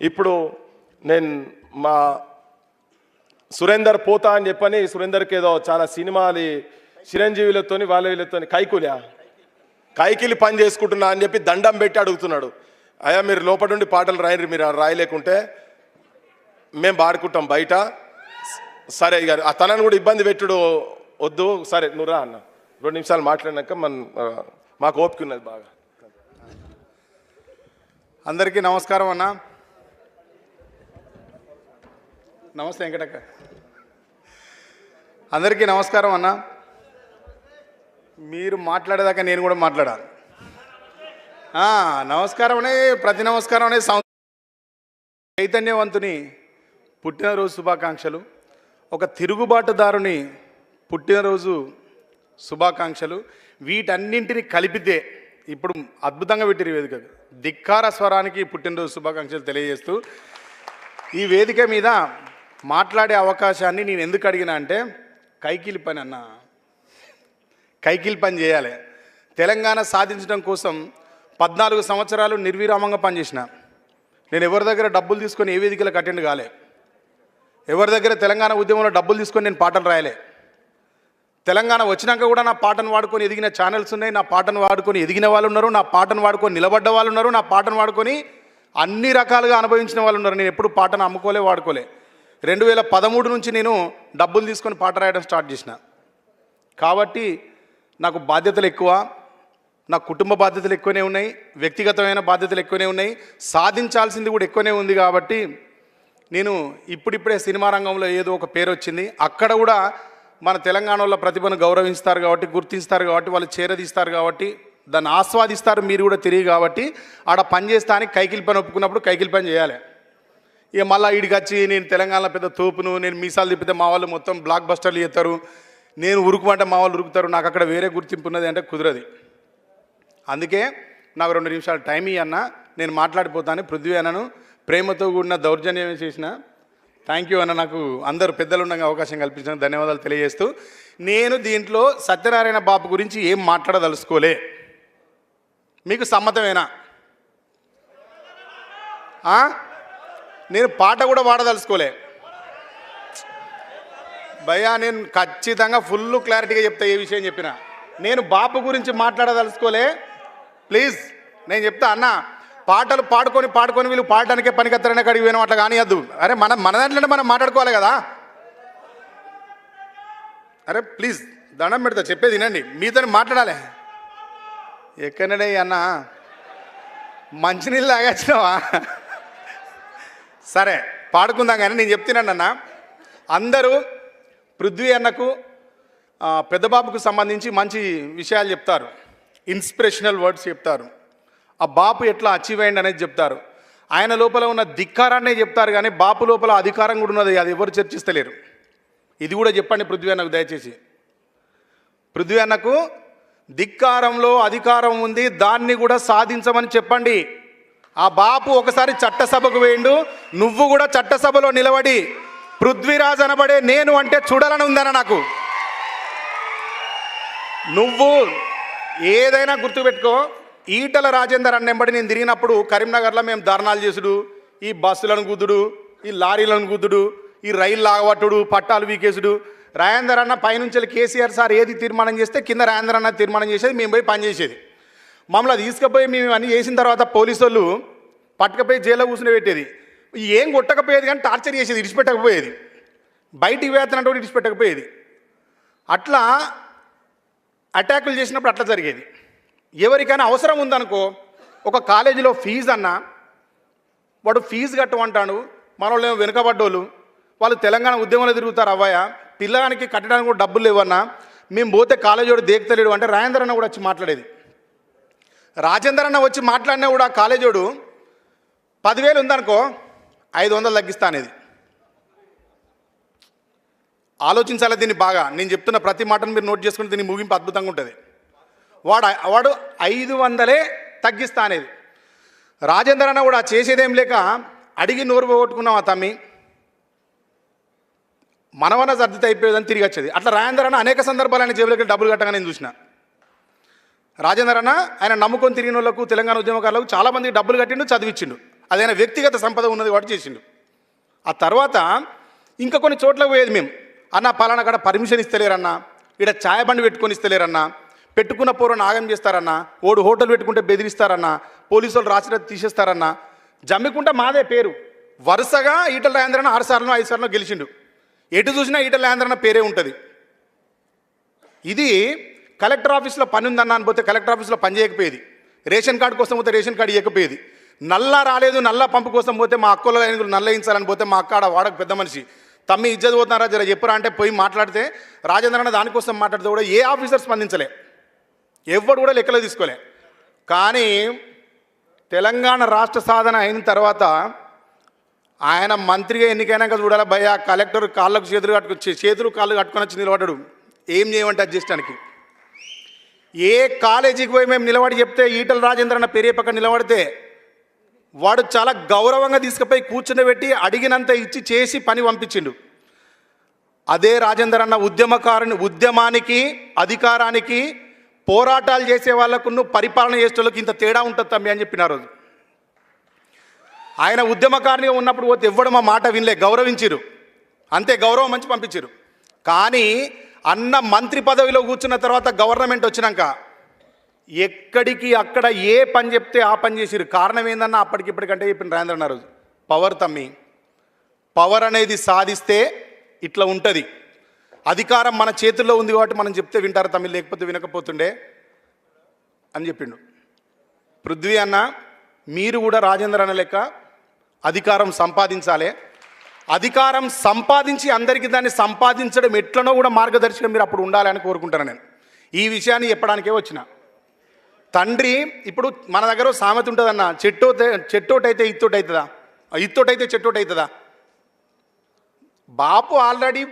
ఇప్పుడు నేను మా సురేందర్ పోతా అని చెప్పని సురేందర్కి ఏదో చాలా సినిమాలు చిరంజీవులతోని వాళ్ళ వీళ్ళతోని కైకులా? కైకిలి పని చేసుకుంటున్నా అని చెప్పి దండం పెట్టి అడుగుతున్నాడు. అయ్యా మీరు లోపల నుండి పాటలు రాయరు మీరు రాయలేకుంటే మేము పాడుకుంటాం బయట. సరే ఇక ఆ తనని కూడా ఇబ్బంది పెట్టుడు వద్దు సరే నువ్వు రా అన్న. రెండు నిమిషాలు మాట్లాడినాక మన మాకు ఓపిక ఉన్నది బాగా. అందరికీ నమస్కారం అన్న. నమస్తే వెంకటక్క. అందరికీ నమస్కారం అన్న. మీరు మాట్లాడేదాకా నేను కూడా మాట్లాడాలి. నమస్కారం అనే ప్రతి నమస్కారం అనే సంవత్సరం చైతన్యవంతుని పుట్టినరోజు శుభాకాంక్షలు. ఒక తిరుగుబాటుదారుని పుట్టినరోజు శుభాకాంక్షలు. వీటన్నింటిని కలిపితే ఇప్పుడు అద్భుతంగా పెట్టిరు వేదిక. ధిక్కార స్వరానికి పుట్టినరోజు శుభాకాంక్షలు తెలియజేస్తూ ఈ వేదిక మీద మాట్లాడే అవకాశాన్ని నేను ఎందుకు అడిగినా అంటే కైకిలి పని అన్న. కైకిలి పని చేయాలి. తెలంగాణ సాధించడం కోసం పద్నాలుగు సంవత్సరాలు నిర్విరామంగా పనిచేసిన. నేను ఎవరి దగ్గర డబ్బులు తీసుకొని ఏ వేదికలకు అటెండ్ కాలే. ఎవరి దగ్గర తెలంగాణ ఉద్యమంలో డబ్బులు తీసుకొని నేను పాటలు రాయలే. తెలంగాణ వచ్చినాక కూడా నా పాటను వాడుకొని ఎదిగిన ఛానల్స్ ఉన్నాయి. నా పాటను వాడుకొని ఎదిగిన వాళ్ళు ఉన్నారు. నా పాటను వాడుకొని నిలబడ్డ వాళ్ళు ఉన్నారు. నా పాటను వాడుకొని అన్ని రకాలుగా అనుభవించిన వాళ్ళు ఉన్నారు. నేను ఎప్పుడు పాటను అమ్ముకోలే వాడుకోలే. రెండు వేల పదమూడు నుంచి నేను డబ్బులు తీసుకొని పాట రాయడం స్టార్ట్ చేసిన. కాబట్టి నాకు బాధ్యతలు ఎక్కువ నా కుటుంబ బాధ్యతలు ఎక్కువనే ఉన్నాయి వ్యక్తిగతమైన బాధ్యతలు ఎక్కువనే ఉన్నాయి సాధించాల్సింది కూడా ఎక్కువనే ఉంది కాబట్టి నేను ఇప్పుడిప్పుడే సినిమా రంగంలో ఏదో ఒక పేరు వచ్చింది. అక్కడ కూడా మన తెలంగాణలో ప్రతిభను గౌరవిస్తారు కాబట్టి గుర్తిస్తారు కాబట్టి వాళ్ళు చేరదీస్తారు కాబట్టి దాన్ని ఆస్వాదిస్తారు మీరు కూడా తిరిగి కాబట్టి ఆడ పని చేస్తానికి కైకిలి పని ఒప్పుకున్నప్పుడు కైకిలి పని చేయాలి. ఇక మళ్ళీ ఈడికి వచ్చి నేను తెలంగాణలో పెద్ద తోపును నేను మీసాలు తిప్పితే మా వాళ్ళు మొత్తం బ్లాక్ బస్టర్లు చేస్తారు. నేను ఉరుకుమంటే మా వాళ్ళు ఉరుకుతారు. నాకు అక్కడ వేరే గుర్తింపు ఉన్నది అంటే కుదరది. అందుకే నాకు రెండు నిమిషాలు టైం ఇవ్వన్న నేను మాట్లాడిపోతాను. పృథ్వీ అన్నను ప్రేమతో కూడిన దౌర్జన్యం చేసిన. థ్యాంక్ యూ అన్న. నాకు అందరు పెద్దలు ఉండగా అవకాశం కల్పించిన ధన్యవాదాలు తెలియజేస్తూ. నేను దీంట్లో సత్యనారాయణ బాబు గురించి ఏం మాట్లాడదలుచుకోలే. మీకు సమ్మతమేనా? నేను పాట కూడా పాడదలుచుకోలే. భయ్యా నేను ఖచ్చితంగా ఫుల్ క్లారిటీగా చెప్తా ఏ విషయం చెప్పిన. నేను బాపు గురించి మాట్లాడదలుచుకోలే. ప్లీజ్ నేను చెప్తా అన్న పాటలు పాడుకొని పాడుకొని వీళ్ళు పాడడానికే పనికత్తరనే కడిగి పోయినాం అట్లా కానియద్దు. అరే మన మన దాంట్లోనే మనం మాట్లాడుకోవాలి కదా. అరే ప్లీజ్ దండం పెడతా చెప్పేది వినండి మీతో మాట్లాడాలి. ఎక్కడనే అన్న మంచినీళ్ళు తాగచ్చినావా? సరే పాడుకుందాం కానీ నేను చెప్తున్నాను అన్న అందరూ పృథ్వీ అన్నకు పెద్దబాబుకు సంబంధించి మంచి విషయాలు చెప్తారు. ఇన్స్పిరేషనల్ వర్డ్స్ చెప్తారు. ఆ బాపు ఎట్లా అచీవ్ అయ్యింది అనేది చెప్తారు. ఆయన లోపల ఉన్న ధిక్కారాన్నే చెప్తారు కానీ బాపు లోపల అధికారం కూడా ఉన్నది అది ఎవరు చర్చిస్తలేరు. ఇది కూడా చెప్పండి పృథ్వీ అన్నకు దయచేసి. పృథ్వీ అన్నకు ధిక్కారంలో అధికారం ఉంది దాన్ని కూడా సాధించమని చెప్పండి. ఆ బాపు ఒకసారి చట్టసభకు వేయండు. నువ్వు కూడా చట్టసభలో నిలబడి పృథ్వీరాజ్ అనబడే నేను అంటే చూడాలని ఉందన్న నాకు. నువ్వు ఏదైనా గుర్తుపెట్టుకో ఈటల రాజేందర్ అన్నెంబడి నేను తిరిగినప్పుడు కరీంనగర్లో మేము ధర్నాలు చేసుడు. ఈ బస్సులను గుద్దుడు ఈ లారీలను గుద్దుడు ఈ రైలు లాగబట్టుడు పట్టాలు వీకేసుడు. రాజేందర్ అన్న పైనుంచి కేసీఆర్ సార్ ఏది తీర్మానం చేస్తే కింద రాజేందర్ అన్న తీర్మానం చేసేది మేము పోయి పనిచేసేది మమ్మల్ని తీసుకుపోయి మేము అన్నీ చేసిన తర్వాత పోలీసు వాళ్ళు పట్టుకపోయి జైల్లో కూర్చుని పెట్టేది. ఏం కొట్టకపోయేది కానీ టార్చర్ చేసేది ఇడిచిపెట్టకపోయేది బయటికి వేతనంటే కూడా ఇడిచిపెట్టకపోయేది అట్లా అటాకులు చేసినప్పుడు అట్లా జరిగేది. ఎవరికైనా అవసరం ఉందనుకో ఒక కాలేజీలో ఫీజు అన్నా వాడు ఫీజు కట్టమంటాడు మన వాళ్ళు ఏమో వెనుకబడ్డోళ్ళు వాళ్ళు తెలంగాణ ఉద్యమంలో తిరుగుతారు అవ్వయ్య పిల్లగానికి కట్టడానికి కూడా డబ్బులు లేవన్నా మేము పోతే కాలేజీ వాడు దేకుతలేడు అంటే రాజేందర్ అన్న కూడా వచ్చి మాట్లాడేది. రాజేందర్ అన్న వచ్చి మాట్లాడినా కూడా కాలేజోడు పదివేలు ఉందనుకో ఐదు వందలు తగ్గిస్తా అనేది. ఆలోచించాలి దీన్ని బాగా. నేను చెప్తున్న ప్రతి మాటను మీరు నోట్ చేసుకుని దీన్ని ముగింపు అద్భుతంగా ఉంటుంది. వాడు వాడు ఐదు వందలే తగ్గిస్తా అనేది. రాజేందర్ అన్న కూడా చేసేదేం లేక అడిగి నోరు పోగొట్టుకున్నాం ఆ తమ్మి? మనవన సర్దితే అయిపోయేదని తిరిగి వచ్చేది. అట్లా రాజేందర్ అన్న అనేక సందర్భాలు ఆయన జేబులకి డబ్బులు కట్టగా నేను చూసిన. రాజేంద్ర అన్న ఆయన నమ్ముకొని తిరిగిన వాళ్ళకు తెలంగాణ ఉద్యమకారులకు చాలామంది డబ్బులు కట్టిండు చదివించిండు అదైనా వ్యక్తిగత సంపద ఉన్నది వాటి చేసిండు. ఆ తర్వాత ఇంకా కొన్ని చోట్లకు పోయేది మేము. అన్న పలానా కాడ పర్మిషన్ ఇస్తలేరన్నా ఇక్కడ ఛాయ బండి పెట్టుకొని ఇస్తలేరన్నా పెట్టుకున్న పూర్వం నాగం చేస్తారన్నా ఓడు హోటల్ పెట్టుకుంటే బెదిరిస్తారన్నా పోలీసు వాళ్ళు రాసిన తీసేస్తారన్నా జమ్మికుంట మాదే పేరు. వరుసగా ఈటల రాజేంద్రన్న ఆరు సార్లు ఐదు సార్లు గెలిచిండు. ఎటు చూసినా ఈటల రాజేంద్రన్న పేరే ఉంటుంది. ఇది కలెక్టర్ ఆఫీస్లో పని ఉందన్న అని పోతే కలెక్టర్ ఆఫీస్లో పని చేయకపోయేది. రేషన్ కార్డు కోసం పోతే రేషన్ కార్డు ఇవ్వకపోయేది నల్లా రాలేదు నల్ల పంపు కోసం పోతే మా అక్కల ఐదుగురు నల్ల వేయించాలని పోతే మా అక్కడ వాడక పెద్ద మనిషి. తమ్మి ఇజ్జత్ పోతున్నారా జర చెప్పురా అంటే పోయి మాట్లాడితే రాజేంద్ర అన్న దానికోసం మాట్లాడితే కూడా ఏ ఆఫీసర్ స్పందించలే. ఎవ్వడు కూడా లెక్కలో తీసుకోలే. కానీ తెలంగాణ రాష్ట్ర సాధన అయిన తర్వాత ఆయన మంత్రిగా ఎన్నికైనాక చూడాలి భయ కలెక్టర్ కాళ్ళకు చేతులు కట్టుకు చేతులు కాళ్ళు కట్టుకొని వచ్చి నిలబడ్డాడు. ఏం చేయమంటే అడ్జస్టానికి ఏ కాలేజీకి పోయి మేము నిలబడి చెప్తే ఈటల రాజేంద్ర అన్న పెరిగే పక్కన నిలబడితే వాడు చాలా గౌరవంగా తీసుకుపోయి కూర్చుండబెట్టి అడిగినంత ఇచ్చి చేసి పని పంపించిండు. అదే రాజేందర్ అన్న ఉద్యమకారుని ఉద్యమానికి అధికారానికి పోరాటాలు చేసే వాళ్ళకును పరిపాలన చేసే వాళ్ళకి ఇంత తేడా ఉంటుంది తమ్మి అని చెప్పిన రోజు. ఆయన ఉద్యమకారునిగా ఉన్నప్పుడు పోతే ఎవ్వడు మా మాట వినలే గౌరవించిరు అంతే గౌరవం మంచి పంపించారు కానీ అన్న మంత్రి పదవిలో కూర్చున్న తర్వాత గవర్నమెంట్ వచ్చినాక ఎక్కడికి అక్కడ ఏ పని చెప్తే ఆ పని చేసిరు కారణం ఏందన్నా అప్పటికిప్పటికంటే చెప్పిన రాజేంద్ర అన్నారు రోజు పవర్ తమ్మి. పవర్ అనేది సాధిస్తే ఇట్లా ఉంటుంది. అధికారం మన చేతుల్లో ఉంది కాబట్టి మనం చెప్తే వింటారు తమ్మి లేకపోతే వినకపోతుండే అని చెప్పిండు. పృథ్వీ అన్న మీరు కూడా రాజేంద్ర అన్న లెక్క అధికారం సంపాదించాలి. అధికారం సంపాదించి అందరికీ దాన్ని సంపాదించడం ఎట్లనో కూడా మార్గదర్శకం మీరు అప్పుడు ఉండాలని కోరుకుంటాను నేను. ఈ విషయాన్ని చెప్పడానికే వచ్చిన. తండ్రి ఇప్పుడు మన దగ్గర సామెత ఉంటుందన్న. చెట్టు చెట్టోటైతే ఇత్తోటి అవుతుందా ఇత్తోటైతే చెట్టోటి అవుతుందా బాపు ఆల్రెడీ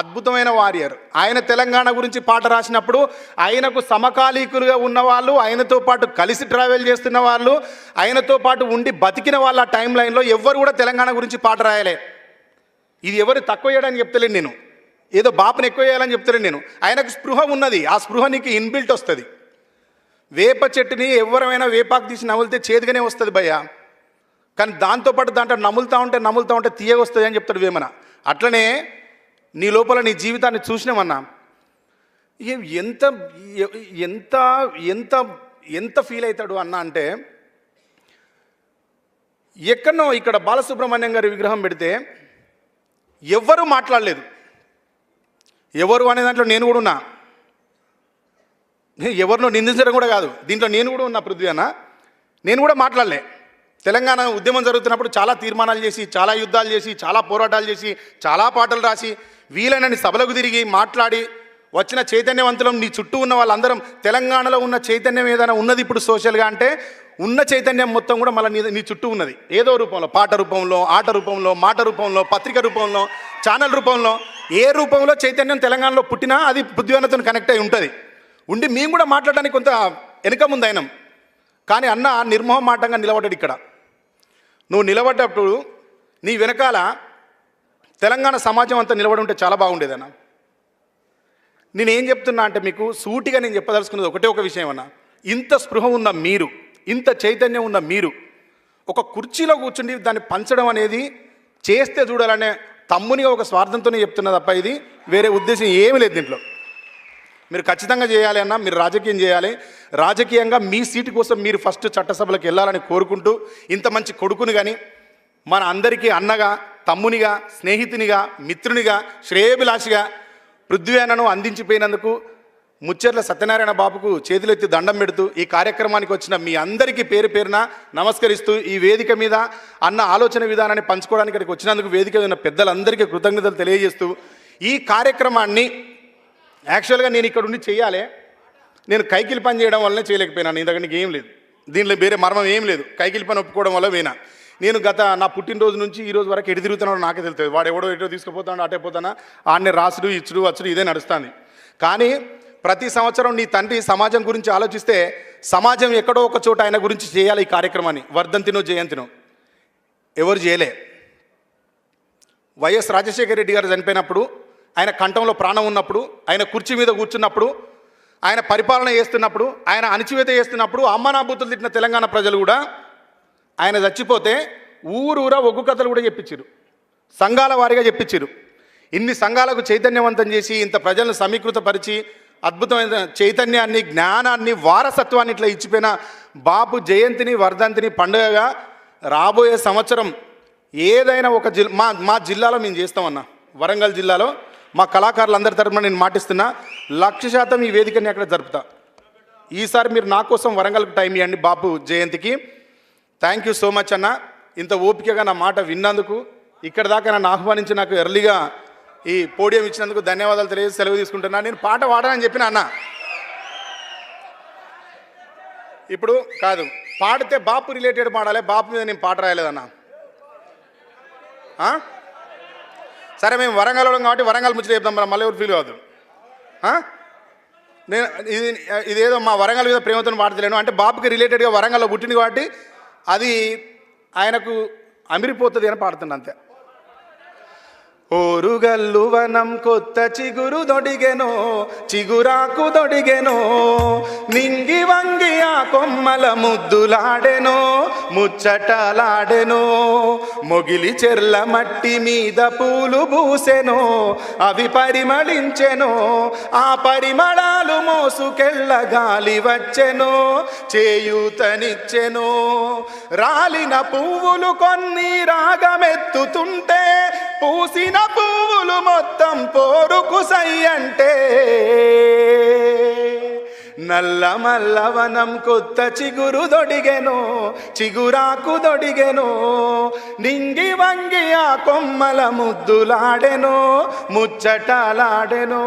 అద్భుతమైన వారియర్. ఆయన తెలంగాణ గురించి పాట రాసినప్పుడు ఆయనకు సమకాలీకులుగా ఉన్నవాళ్ళు ఆయనతో పాటు కలిసి ట్రావెల్ చేస్తున్న వాళ్ళు ఆయనతో పాటు ఉండి బతికిన వాళ్ళ టైం లైన్లో ఎవ్వరు కూడా తెలంగాణ గురించి పాట రాయలే. ఇది ఎవరు తక్కువ చేయడానికి చెప్తలేను నేను. ఏదో బాపుని ఎక్కువ చేయాలని చెప్తలేను నేను. ఆయనకు స్పృహ ఉన్నది. ఆ స్పృహ నీకు ఇన్బిల్ట్ వస్తుంది. వేప చెట్టుని ఎవరైనా వేపాకు తీసి నమిలితే చేదుగానే వస్తుంది భయ్య. కానీ దాంతోపాటు దాంట్లో నములుతా ఉంటే నములుతూ ఉంటే తీయగా వస్తుంది అని చెప్తాడు వేమన. అట్లనే నీ లోపల నీ జీవితాన్ని చూసినామన్నా ఎంత ఎంత ఎంత ఎంత ఫీల్ అవుతాడు అన్న అంటే ఎక్కడనో ఇక్కడ బాలసుబ్రహ్మణ్యం గారి విగ్రహం పెడితే ఎవ్వరూ మాట్లాడలేదు. ఎవరు అనే దాంట్లో నేను కూడా ఉన్నా. ఎవరినో నిందించడం కూడా కాదు. దీంట్లో నేను కూడా ఉన్నా పృథ్వీ అన్న. నేను కూడా మాట్లాడలే. తెలంగాణ ఉద్యమం జరుగుతున్నప్పుడు చాలా తీర్మానాలు చేసి చాలా యుద్ధాలు చేసి చాలా పోరాటాలు చేసి చాలా పాటలు రాసి వీలైనన్ని సభలకు తిరిగి మాట్లాడి వచ్చిన చైతన్యవంతులం నీ చుట్టూ ఉన్న వాళ్ళందరం తెలంగాణలో ఉన్న చైతన్యం ఏదైనా ఉన్నది ఇప్పుడు సోషల్గా అంటే ఉన్న చైతన్యం మొత్తం కూడా మళ్ళీ నీ నీ చుట్టూ ఉన్నది. ఏదో రూపంలో పాట రూపంలో ఆట రూపంలో మాట రూపంలో పత్రిక రూపంలో ఛానల్ రూపంలో ఏ రూపంలో చైతన్యం తెలంగాణలో పుట్టినా అది బుద్ధివనతో కనెక్ట్ అయి ఉంటుంది. ఉండి మేము కూడా మాట్లాడడానికి కొంత వెనుక ముందు కానీ అన్న నిర్మోహమాటంగా నిలబడ్డాడు ఇక్కడ. నువ్వు నిలబడ్డప్పుడు నీ వెనకాల తెలంగాణ సమాజం అంతా నిలబడి ఉంటే చాలా బాగుండేదన్నా. నేనేం చెప్తున్నా అంటే మీకు సూటిగా నేను చెప్పదలుచుకున్నది ఒకటే ఒక విషయం అన్న. ఇంత స్పృహ ఉన్న మీరు ఇంత చైతన్యం ఉన్న మీరు ఒక కుర్చీలో కూర్చుండి దాన్ని పంచడం అనేది చేస్తే చూడాలనే తమ్మునిగా ఒక స్వార్థంతోనే చెప్తున్నా తప్ప ఇది వేరే ఉద్దేశం ఏమీ లేదు దీంట్లో. మీరు ఖచ్చితంగా చేయాలి అన్న మీరు రాజకీయం చేయాలి. రాజకీయంగా మీ సీటు కోసం మీరు ఫస్ట్ చట్టసభలకు వెళ్ళాలని కోరుకుంటూ ఇంత మంచి కొడుకుని కానీ మన అందరికీ అన్నగా తమ్మునిగా స్నేహితునిగా మిత్రునిగా శ్రేయభిలాషిగా పృథ్వీనను అందించిపోయినందుకు ముచ్చర్ల సత్యనారాయణ బాబుకు చేతులెత్తి దండం పెడుతూ ఈ కార్యక్రమానికి వచ్చిన మీ అందరికీ పేరు పేరున నమస్కరిస్తూ ఈ వేదిక మీద అన్న ఆలోచన విధానాన్ని పంచుకోవడానికి ఇక్కడికి వచ్చినందుకు వేదిక ఉన్న పెద్దలందరికీ కృతజ్ఞతలు తెలియజేస్తూ ఈ కార్యక్రమాన్ని యాక్చువల్గా నేను ఇక్కడ ఉండి చేయాలి. నేను కైకిలి పని చేయడం వల్లనే చేయలేకపోయినాను నీ దగ్గర ఏం లేదు. దీనిలో వేరే మర్మం ఏం లేదు. కైకిలి పని ఒప్పుకోవడం వల్ల పోయినా. నేను గత నా పుట్టినరోజు నుంచి ఈ రోజు వరకు ఎటు తిరుగుతున్నాడో నాకే తెలుస్తుంది. వాడు ఎవడో ఎటో తీసుకుపోతాడు అటే పోతానా ఆడనే రాసుడు ఇచ్చుడు వచ్చుడు ఇదే నడుస్తుంది. కానీ ప్రతి సంవత్సరం నీ తండ్రి సమాజం గురించి ఆలోచిస్తే సమాజం ఎక్కడో ఒక చోట ఆయన గురించి చేయాలి ఈ కార్యక్రమాన్ని. వర్ధంతినో జయంతినో ఎవరు చేయలే. వైఎస్ రాజశేఖర రెడ్డి గారు చనిపోయినప్పుడు ఆయన కంఠంలో ప్రాణం ఉన్నప్పుడు ఆయన కుర్చీ మీద కూర్చున్నప్పుడు ఆయన పరిపాలన చేస్తున్నప్పుడు ఆయన అణచివేత చేస్తున్నప్పుడు అమ్మ నా బూతులు తిట్టిన తెలంగాణ ప్రజలు కూడా ఆయన చచ్చిపోతే ఊరూరా ఒగ్గు కథలు కూడా చెప్పించారు సంఘాల వారిగా చెప్పించారు ఇన్ని సంఘాలకు చైతన్యవంతం చేసి ఇంత ప్రజలను సమీకృతపరిచి అద్భుతమైన చైతన్యాన్ని జ్ఞానాన్ని వారసత్వాన్ని ఇట్లా ఇచ్చిపోయిన బాపు జయంతిని వర్ధంతిని పండుగగా రాబోయే సంవత్సరం ఏదైనా ఒక జిల్ మా మా జిల్లాలో మేము చేస్తామన్నా. వరంగల్ జిల్లాలో మా కళాకారులందరి తరపున నేను మాటిస్తున్నా లక్ష శాతం ఈ వేదికని అక్కడ జరుపుతా. ఈసారి మీరు నా కోసం వరంగల్కి టైం ఇవ్వండి బాపు జయంతికి. థ్యాంక్ యూ సో మచ్ అన్న. ఇంత ఓపికగా నా మాట విన్నందుకు ఇక్కడ దాకా నన్ను ఆహ్వానించి నాకు ఎర్లీగా ఈ పోడియం ఇచ్చినందుకు ధన్యవాదాలు తెలియజేసి సెలవు తీసుకుంటున్నా. నేను పాట పాడనని చెప్పిన అన్న. ఇప్పుడు కాదు పాడితే బాపు రిలేటెడ్ పాడాలి బాపు మీద నేను పాట రాయలేదన్నా. సరే మేము వరంగల్ కాబట్టి వరంగల్ ముచ్చట చెప్తాం మరి మళ్ళీ ఎవరు ఫీల్ కాదు. నేను ఇది ఇదేదో మా వరంగల్ మీద ప్రేమతో పాడతలేను. అంటే బాబుకి రిలేటెడ్గా వరంగల్లో పుట్టింది కాబట్టి అది ఆయనకు అమిరిపోతుంది అని పాడుతుంది అంతే ఓరుగల్లు వనం కొత్త చిగురు దొడిగెనో చిగురాకు దొడిగెనో నింగి వంగి ఆ కొమ్మల ముద్దులాడెనో ముచ్చటలాడెనో మొగిలి చెర్ల మట్టి మీద పూలు పూసెనో అవి పరిమళించెనో ఆ పరిమళాలు మోసుకెళ్ళ గాలి వచ్చెనో చేయూతనిచ్చెనో రాలిన పువ్వులు కొన్ని రాగమెత్తుతుంటే పూసిన పువ్వులు మొత్తం పోరుకు సై అంటే నల్ల మల్లవనం కొత్త చిగురు దొడిగెను చిగురాకు దొడిగెను నింగి వంగి ఆ కొమ్మల ముద్దులాడెను ముచ్చటలాడెను.